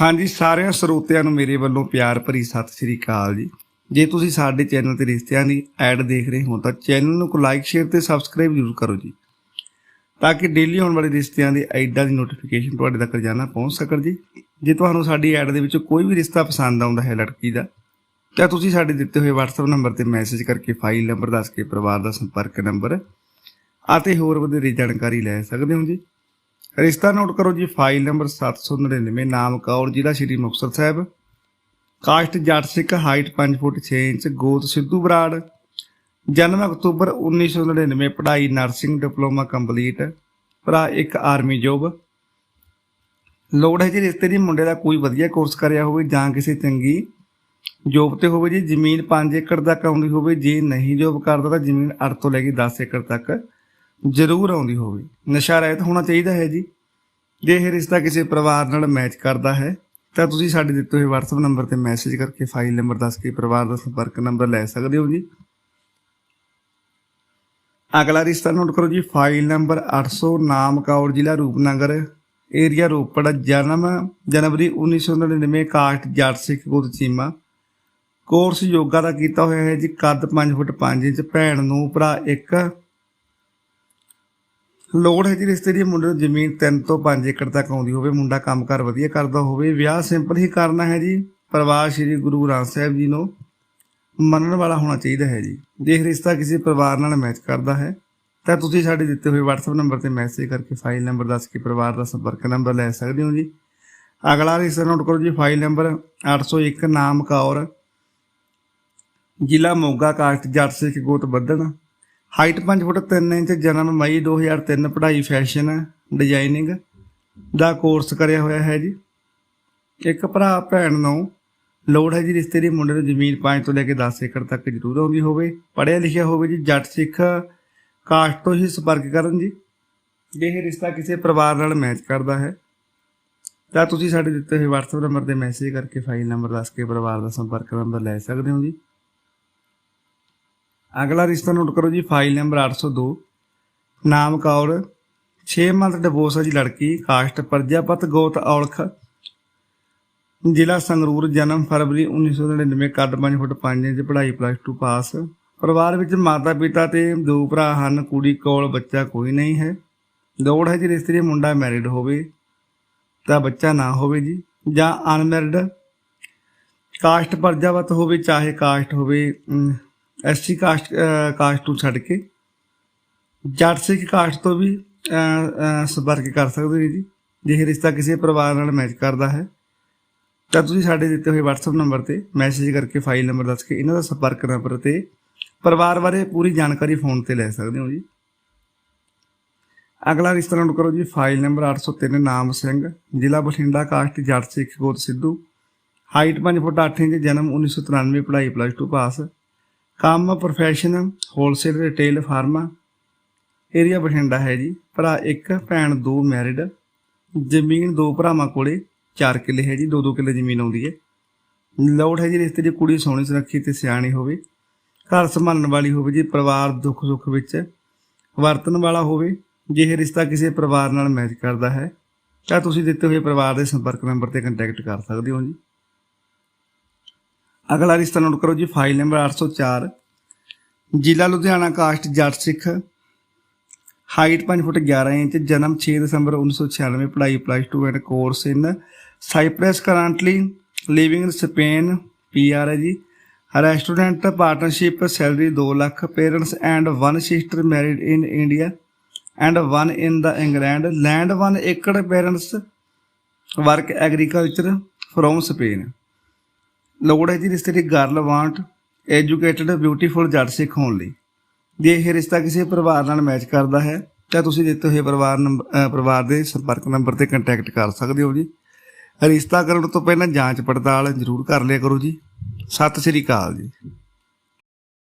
ਹਾਂਜੀ, ਸਾਰਿਆਂ ਸਰੋਤਿਆਂ ਨੂੰ ਮੇਰੇ ਵੱਲੋਂ ਪਿਆਰ ਭਰੀ ਸਤਿ ਸ੍ਰੀ ਅਕਾਲ ਜੀ। ਜੇ ਤੁਸੀਂ ਸਾਡੇ ਚੈਨਲ ਤੇ ਰਿਸ਼ਤਿਆਂ ਦੀ ਐਡ ਦੇਖ ਰਹੇ ਹੋ ਤਾਂ ਚੈਨਲ ਨੂੰ ਕੋ ਲਾਈਕ ਸ਼ੇਅਰ ਤੇ ਸਬਸਕ੍ਰਾਈਬ ਜ਼ਰੂਰ ਕਰੋ ਜੀ। ਤਾਂ ਕਿ ਡੇਲੀ ਆਉਣ ਵਾਲੇ ਰਿਸ਼ਤਿਆਂ ਦੀ ਐਡਾਂ ਦੀ ਨੋਟੀਫਿਕੇਸ਼ਨ ਤੁਹਾਡੇ ਤੱਕ ਰੋਜ਼ਾਨਾ ਪਹੁੰਚ ਸਕਣ ਜੀ। ਜੇ ਤੁਹਾਨੂੰ ਸਾਡੀ ਐਡ ਦੇ ਵਿੱਚ ਕੋਈ ਵੀ ਰਿਸ਼ਤਾ ਪਸੰਦ ਆਉਂਦਾ ਹੈ ਲੜਕੀ ਦਾ, ਤਾਂ ਤੁਸੀਂ ਸਾਡੇ ਦਿੱਤੇ ਹੋਏ WhatsApp ਨੰਬਰ ਤੇ ਮੈਸੇਜ ਕਰਕੇ ਫਾਈਲ ਨੰਬਰ ਦੱਸ ਕੇ ਪਰਿਵਾਰ ਦਾ ਸੰਪਰਕ ਨੰਬਰ ਅਤੇ ਹੋਰ ਵਧੇਰੇ ਜਾਣਕਾਰੀ ਲੈ ਸਕਦੇ ਹੋ ਜੀ। ਰਿਸ਼ਤਾ ਨੋਟ ਕਰੋ ਜੀ, ਫਾਈਲ ਨੰਬਰ 799 ਨਾਮ ਕੌਰ, ਜ਼ਿਲ੍ਹਾ ਸ਼੍ਰੀ ਮੁਕਤਸਰ ਸਾਹਿਬ। ਕਾਸਟ ਜੱਟ ਸਿੱਖ, ਹਾਈਟ 5 ਫੁੱਟ 6 ਇੰਚ, ਗੋਤ ਸਿੱਧੂ ਬਰਾੜ। ਜਨਮ ਅਕਤੂਬਰ 1999 ਪੜ੍ਹਾਈ ਨਰਸਿੰਗ ਡਿਪਲੋਮਾ ਕੰਪਲੀਟ, ਭਰਾ ਇੱਕ ਆਰਮੀ ਜੋਬ। ਲੋੜ ਹੈ ਜੀ ਰਿਸ਼ਤੇ ਦੀ, ਮੁੰਡੇ ਦਾ ਕੋਈ ਵਧੀਆ ਕੋਰਸ ਕਰਿਆ ਹੋਵੇ ਜਾਂ ਕਿਸੇ ਚੰਗੀ ਜੋਬ ਤੇ ਹੋਵੇ ਜੀ। ਜ਼ਮੀਨ 5 ਏਕੜ ਤੱਕ ਆਉਂਦੀ ਹੋਵੇ, ਜੇ ਨਹੀਂ ਜੋਬ ਕਰਦਾ ਤਾਂ ਜ਼ਮੀਨ 8 ਤੋਂ ਲੈ ਕੇ 10 ਏਕੜ ਤੱਕ ਜ਼ਰੂਰ ਆਉਂਦੀ ਹੋਵੇ। ਨਸ਼ਾ ਰਹਿਤ ਹੋਣਾ ਚਾਹੀਦਾ ਹੈ ਜੀ। ਜੇ ਇਹ ਰਿਸ਼ਤਾ ਕਿਸੇ ਪਰਿਵਾਰ ਨਾਲ ਮੈਚ ਕਰਦਾ ਹੈ, ਤਾਂ ਤੁਸੀਂ ਸਾਡੇ ਦਿੱਤੇ ਹੋਏ WhatsApp ਨੰਬਰ ਤੇ ਮੈਸੇਜ ਕਰਕੇ ਫਾਈਲ ਨੰਬਰ ਦੱਸ ਕੇ ਪਰਿਵਾਰ ਦਾ ਸੰਪਰਕ ਨੰਬਰ ਲੈ ਸਕਦੇ ਹੋ ਜੀ। ਅਗਲਾ ਰਿਸ਼ਤਾ ਨੋਟ ਕਰੋ ਜੀ। ਫਾਈਲ ਨੰਬਰ 800 ਨਾਮ ਜ਼ਿਲ੍ਹਾ ਰੂਪਨਗਰ ਏਰੀਆ ਰੋਪੜ, ਜਨਮ ਜਨਵਰੀ 1999 ਕਾਸਟ ਜੱਟ ਸਿੱਖ ਗੁੱਤ ਚੀਮਾ। ਕੋਰਸ ਯੋਗਾ ਦਾ ਕੀਤਾ ਹੋਇਆ ਹੈ ਜੀ। ਕੱਦ 5 ਫੁੱਟ 5 ਇੰਚ, ਭੈਣ ਨੂੰ, ਭਰਾ ਇੱਕ ਲੋੜ ਹੈ ਜੀ ਰਿਸ਼ਤੇ ਦੀ ਮੁੰਡੇ ਨੂੰ ਜ਼ਮੀਨ 3 ਤੋਂ 5 ਏਕੜ ਤੱਕ ਆਉਂਦੀ ਹੋਵੇ, ਮੁੰਡਾ ਕੰਮਕਾਰ ਵਧੀਆ ਕਰਦਾ ਹੋਵੇ। ਵਿਆਹ ਸਿੰਪਲ ਹੀ ਕਰਨਾ ਹੈ ਜੀ। ਪਰਿਵਾਰ ਸ੍ਰੀ ਗੁਰੂ ਗ੍ਰੰਥ ਸਾਹਿਬ ਜੀ ਨੂੰ ਮੰਨਣ ਵਾਲਾ ਹੋਣਾ ਚਾਹੀਦਾ ਹੈ ਜੀ। ਜੇ ਰਿਸ਼ਤਾ ਕਿਸੇ ਪਰਿਵਾਰ ਨਾਲ ਮੈਚ ਕਰਦਾ ਹੈ, ਤਾਂ ਤੁਸੀਂ ਸਾਡੇ ਦਿੱਤੇ ਹੋਏ WhatsApp ਨੰਬਰ ਤੇ ਮੈਸੇਜ ਕਰਕੇ ਫਾਈਲ ਨੰਬਰ ਦੱਸ ਕੇ ਪਰਿਵਾਰ ਦਾ ਸੰਪਰਕ ਨੰਬਰ ਲੈ ਸਕਦੇ ਹੋ ਜੀ। ਅਗਲਾ ਰਿਸ਼ਤਾ ਨੋਟ ਕਰੋ ਜੀ ਫਾਈਲ ਨੰਬਰ 801 ਨਾਮ ਕੌਰ ਜ਼ਿਲ੍ਹਾ ਮੋਗਾ, ਕਾਸਟ, ਜੱਟ ਸਿੱਖ ਗੋਤ ਬੱਦਣ ਹਾਈਟ 5 ਫੁੱਟ 3 ਇੰਚ, ਜਨਮ ਮਈ 2003 ਪੜ੍ਹਾਈ ਫੈਸ਼ਨ ਡਿਜ਼ਾਈਨਿੰਗ ਦਾ ਕੋਰਸ ਕਰਿਆ ਹੋਇਆ ਹੈ ਜੀ। ਇੱਕ ਭਰਾ, ਭੈਣ ਨੂੰ ਲੋੜ ਹੈ ਜੀ ਰਿਸ਼ਤੇ ਦੀ, ਮੁੰਡੇ ਨੂੰ ਜ਼ਮੀਨ 5 ਤੋਂ ਲੈ ਕੇ 10 ਏਕੜ ਤੱਕ ਜ਼ਰੂਰ ਆਉਂਦੀ ਹੋਵੇ। ਪੜ੍ਹਿਆ ਲਿਖਿਆ ਹੋਵੇ ਜੀ, ਜੱਟ ਸਿੱਖ ਕਾਸਟ ਤੋਂ ਹੀ ਸੰਪਰਕ ਕਰਨ ਜੀ। ਇਹ ਰਿਸ਼ਤਾ ਕਿਸੇ ਪਰਿਵਾਰ ਨਾਲ ਮੈਚ ਕਰਦਾ ਹੈ। ਤਾਂ ਤੁਸੀਂ ਸਾਡੇ ਦਿੱਤੇ ਹੋਏ WhatsApp ਨੰਬਰ ਤੇ ਮੈਸੇਜ ਕਰਕੇ ਫਾਈਲ ਨੰਬਰ ਦੱਸ ਕੇ ਪਰਿਵਾਰ ਦਾ ਸੰਪਰਕ ਨੰਬਰ ਲੈ ਸਕਦੇ ਹੋ ਜੀ। ਅਗਲਾ ਰਿਸ਼ਤਾ ਨੋਟ ਕਰੋ ਜੀ ਫਾਈਲ ਨੰਬਰ 802 ਨਾਮ ਕੌਰ 6 ਮੰਥ ਡਿਵੋਰਸ ਹੈ ਜੀ ਲੜਕੀ ਕਾਸਟ ਪ੍ਰਜਾਪਤ, ਗੋਤ ਔਲਖ। ਜ਼ਿਲ੍ਹਾ ਸੰਗਰੂਰ, ਜਨਮ ਫਰਵਰੀ 1999 ਕੱਦ 5 ਫੁੱਟ 5 ਇੰਚ, ਪੜ੍ਹਾਈ ਪਲੱਸ 2 ਪਾਸ ਪਰਿਵਾਰ ਵਿੱਚ ਮਾਤਾ ਪਿਤਾ ਤੇ ਦੋ ਭਰਾ ਹਨ, ਕੁੜੀ ਕੋਲ ਬੱਚਾ ਕੋਈ ਨਹੀਂ ਹੈ। ਲੋੜ ਹੈ ਜੀ ਰਿਸ਼ਤੇ ਦੀ ਮੁੰਡਾ ਮੈਰਿਡ ਹੋਵੇ, ਤਾਂ ਬੱਚਾ ਨਾ ਹੋਵੇ ਜੀ। ਜਾਂ ਅਨਮੈਰਿਡ ਕਾਸਟ ਪ੍ਰਜਾਪਤ ਹੋਵੇ, ਚਾਹੇ ਕਾਸਟ ਹੋਵੇ ਐਸਸੀ ਕਾਸਟ ਕਾਸਟ ਤੋਂ ਛੱਡ ਕੇ। ਜੱਟ ਸਿੱਖ ਕਾਸਟ ਤੋਂ ਵੀ ਸੰਪਰਕ ਕਰ ਸਕਦੇ ਹੋ ਜੀ। ਜੇ ਇਹ ਰਿਸ਼ਤਾ ਕਿਸੇ ਪਰਿਵਾਰ ਨਾਲ ਮੈਚ ਕਰਦਾ ਹੈ, ਤਾਂ ਤੁਸੀਂ ਸਾਡੇ ਦਿੱਤੇ ਹੋਏ WhatsApp ਨੰਬਰ ਤੇ ਮੈਸੇਜ ਕਰਕੇ ਫਾਈਲ ਨੰਬਰ ਦੱਸ ਕੇ ਇਹਨਾਂ ਦਾ ਸੰਪਰਕ ਨੰਬਰ ਤੇ ਪਰਿਵਾਰ ਬਾਰੇ ਪੂਰੀ ਜਾਣਕਾਰੀ ਫੋਨ ਤੇ ਲੈ ਸਕਦੇ ਹੋ ਜੀ। ਅਗਲਾ ਰਿਸ਼ਤਾ ਨੋਟ ਕਰੋ ਜੀ ਫਾਈਲ ਨੰਬਰ 803 ਨਾਮ ਸਿੰਘ, ਜ਼ਿਲ੍ਹਾ ਬਠਿੰਡਾ, ਕਾਸਟ ਜੱਟ ਸਿੱਖ ਗੋਤ ਸਿੱਧੂ। ਹਾਈਟ 5 ਫੁੱਟ 8 ਇੰਚ, ਜਨਮ 1993 ਪੜ੍ਹਾਈ ਪਲੱਸ 2 ਪਾਸ ਕੰਮ profession wholesale retail pharma area Bathinda ਹੈ ਜੀ। ਭਰਾ ਇੱਕ, ਭੈਣ ਦੋ ਮੈਰਿਡ ਜ਼ਮੀਨ ਦੋ ਭਰਾਵਾਂ ਕੋਲੇ 4 ਕਿੱਲੇ ਹੈ ਜੀ, ਦੋ ਦੋ ਕਿੱਲੇ ਜ਼ਮੀਨ ਆਉਂਦੀ ਹੈ। ਲੋੜ ਹੈ ਜੀ ਰਿਸ਼ਤੇ ਦੀ ਕੁੜੀ ਸੋਹਣੀ ਸੁਰੱਖੀ ਤੇ ਸਿਆਣੀ ਹੋਵੇ, ਘਰ ਸੰਭਾਲਣ ਵਾਲੀ ਹੋਵੇ ਜੀ, ਪਰਿਵਾਰ ਦੁੱਖ ਸੁੱਖ ਵਿੱਚ ਵਰਤਣ ਵਾਲਾ ਹੋਵੇ, ਜੇ ਇਹ ਰਿਸ਼ਤਾ ਕਿਸੇ ਪਰਿਵਾਰ ਨਾਲ ਮੈਚ ਕਰਦਾ ਹੈ, ਤਾਂ ਤੁਸੀਂ ਦਿੱਤੇ ਹੋਏ ਪਰਿਵਾਰ ਦੇ ਸੰਪਰਕ ਨੰਬਰ ਤੇ ਕੰਟੈਕਟ ਕਰ ਸਕਦੇ ਹੋ ਜੀ। ਅਗਲਾ ਰਿਸ਼ਤਾ ਨੋਟ ਕਰੋ ਜੀ ਫਾਈਲ ਨੰਬਰ 804 ਜ਼ਿਲ੍ਹਾ ਲੁਧਿਆਣਾ ਕਾਸਟ ਜੱਟ ਸਿੱਖ। ਹਾਈਟ 5 ਫੁੱਟ 11 ਇੰਚ, ਜਨਮ 6 ਦਸੰਬਰ 1996 ਪੜ੍ਹਾਈ plus 2 and course in Cyprus currently living in Spain PR ਹੈ ਜੀ। Restaurant partnership salary 2 lakh parents and one sister married in India and one in the England land 1 ਏਕੜ parents work agriculture from Spain ਲੋੜ ਹੈ ਜੀ ਰਿਸ਼ਤੇ ਦੀ girl want educated beautiful Jatt Sikh ਹੋਣ ਲਈ। ਜੇ ਇਹ ਰਿਸ਼ਤਾ ਕਿਸੇ ਪਰਿਵਾਰ ਨਾਲ ਮੈਚ ਕਰਦਾ ਹੈ, ਤਾਂ ਤੁਸੀਂ ਦਿੱਤੇ ਹੋਏ ਪਰਿਵਾਰ ਨੰਬਰ ਪਰਿਵਾਰ ਦੇ ਸੰਪਰਕ ਨੰਬਰ ਤੇ ਕੰਟੈਕਟ ਕਰ ਸਕਦੇ ਹੋ ਜੀ। ਰਿਸ਼ਤਾ ਕਰਨ ਤੋਂ ਪਹਿਲਾਂ ਜਾਂਚ ਪੜਤਾਲ ਜ਼ਰੂਰ ਕਰ ਲਿਆ ਕਰੋ ਜੀ। ਸਤਿ ਸ੍ਰੀ ਅਕਾਲ ਜੀ।